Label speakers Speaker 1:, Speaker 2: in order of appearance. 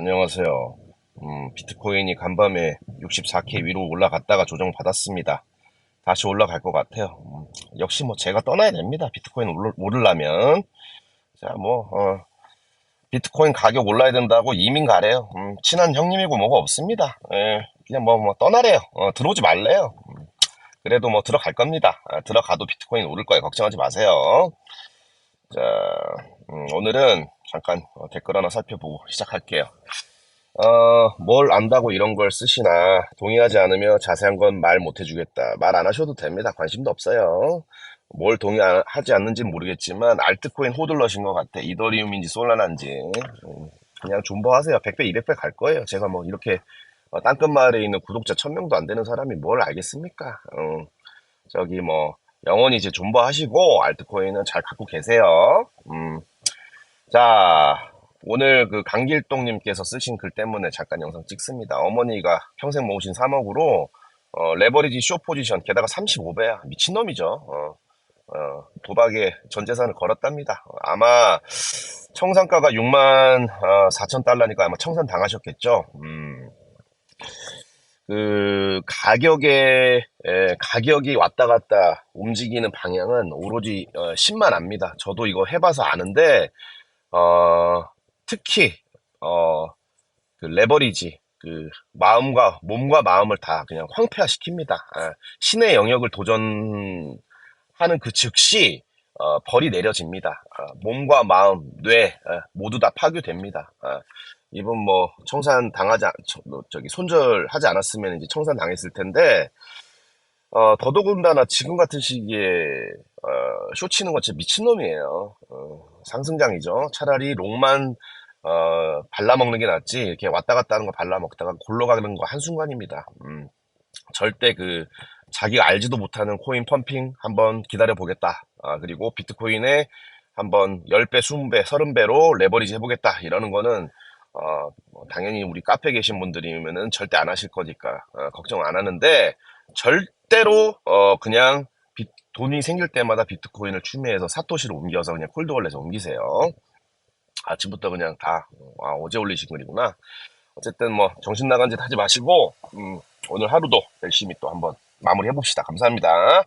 Speaker 1: 안녕하세요. 음, 비트코인이 간밤에 64K 위로 올라갔다가 조정받았습니다. 다시 올라갈 것 같아요. 음, 역시 뭐 제가 떠나야 됩니다. 비트코인 오르, 오르려면. 자, 뭐, 어, 비트코인 가격 올라야 된다고 이민 가래요. 음, 친한 형님이고 뭐가 없습니다. 예, 그냥 뭐, 뭐 떠나래요. 어, 들어오지 말래요. 음, 그래도 뭐 들어갈 겁니다. 아, 들어가도 비트코인 오를 거예요. 걱정하지 마세요. 자, 음, 오늘은 잠깐 어, 댓글 하나 살펴보고 시작할게요. 어, 뭘 안다고 이런 걸 쓰시나 동의하지 않으며 자세한 건 말 못 해주겠다. 말 안 하셔도 됩니다. 관심도 없어요. 뭘 동의하지 않는지 모르겠지만 알트코인 호들러신 것 같아. 이더리움인지 솔라나인지 음, 그냥 존버하세요. 100배, 200배 갈 거예요. 제가 뭐 이렇게 어, 땅끝마을에 있는 구독자 1000명도 안 되는 사람이 뭘 알겠습니까? 어, 저기 뭐 영원히 이제 존버하시고 알트코인은 잘 갖고 계세요. 음, 자, 오늘 그 강길동님께서 쓰신 글 때문에 잠깐 영상 찍습니다. 어머니가 평생 모으신 3억으로 어, 레버리지 쇼 포지션 게다가 35배야 미친놈이죠. 어, 어, 도박에 전 재산을 걸었답니다. 어, 아마 청산가가 6만 4천 달러니까 아마 청산 당하셨겠죠. 음, 그 가격에 에, 가격이 왔다 갔다 움직이는 방향은 오로지 어, 신만 압니다. 저도 이거 해봐서 아는데 어, 특히 어, 그 레버리지 그 마음과 몸과 마음을 다 그냥 황폐화시킵니다. 아, 신의 영역을 도전하는 그 즉시 어, 벌이 내려집니다. 아, 몸과 마음, 뇌 아, 모두 다 파괴됩니다. 아, 이분 뭐 청산 당하지 뭐 저기 손절하지 않았으면 이제 청산 당했을 텐데 어, 더더군다나 지금 같은 시기에 어, 쇼 치는 건 진짜 미친놈이에요. 어, 상승장이죠. 차라리 롱만 어, 발라먹는 게 낫지 이렇게 왔다 갔다 하는 거 발라먹다가 골로 가는 거 한순간입니다. 음, 절대 그 자기가 알지도 못하는 코인 펌핑 한번 기다려 보겠다. 아, 그리고 비트코인에 한번 10배, 20배, 30배로 레버리지 해보겠다. 이러는 거는 어, 뭐 당연히 우리 카페 계신 분들이면은 절대 안 하실 거니까 어, 걱정 안 하는데 절대로 어, 그냥 비- 돈이 생길 때마다 비트코인을 추매해서 사토시로 옮겨서 그냥 콜드월렛에 옮기세요. 아침부터 그냥 다 아, 어제 올리신 글이구나. 어쨌든 뭐 정신 나간 짓 하지 마시고 음, 오늘 하루도 열심히 또 한번 마무리해 봅시다. 감사합니다.